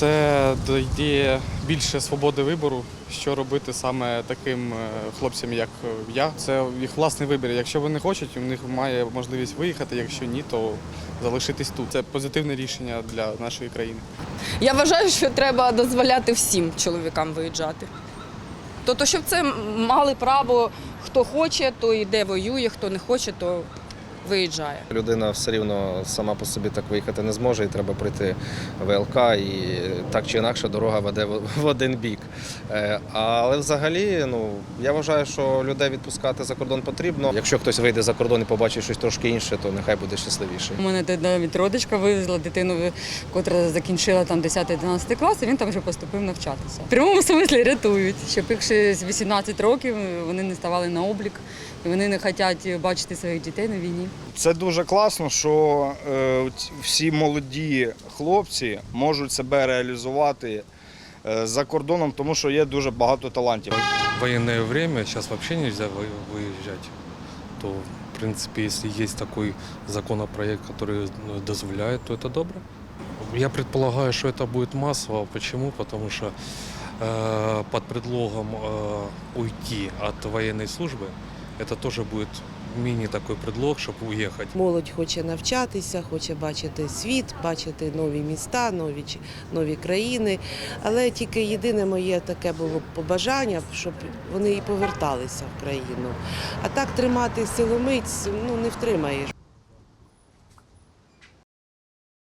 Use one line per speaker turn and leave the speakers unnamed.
Це дає більше свободи вибору, що робити саме таким е, хлопцям, як е, я. Це їх власний вибір. Якщо вони хочуть, у них має можливість виїхати. Якщо ні, то залишитись тут. Це позитивне рішення для нашої країни.
Я вважаю, що треба дозволяти всім чоловікам виїжджати. Тобто, щоб це мали право, хто хоче, то йде воює, хто не хоче, то виїжджає.
Людина все рівно сама по собі так виїхати не зможе, і треба пройти ВЛК, і так чи інакше дорога веде в один бік. Е, Але взагалі, ну я вважаю, що людей відпускати за кордон потрібно. Якщо хтось вийде за кордон і побачить щось трошки інше, то нехай буде щасливіший.
У мене навіть родичка вивезла дитину, котра закінчила там 10-11 клас, і він там вже поступив навчатися. В прямому смислі рятують, щоб їх ще з 18 років вони не ставали на облік, і вони не хочуть бачити своїх дітей на війні.
Це дуже класно, що е, ці- всі молоді хлопці можуть себе реалізувати е, за кордоном, тому що є дуже багато талантів.
военное время, сейчас вообще нельзя вы- выезжать, то, в принципе, если есть такой законопроект, который ну, дозволяет, то это добро. Я предполагаю, что это будет массово. Почему? Потому что э, под предлогом э, уйти от военной службы, это тоже будет міні-такий предлог, щоб уїхати.
Молодь хоче навчатися, хоче бачити світ, бачити нові міста, нові, нові країни. Але тільки єдине моє таке було побажання, щоб вони і поверталися в країну. А так тримати силомиць ну, не втримаєш.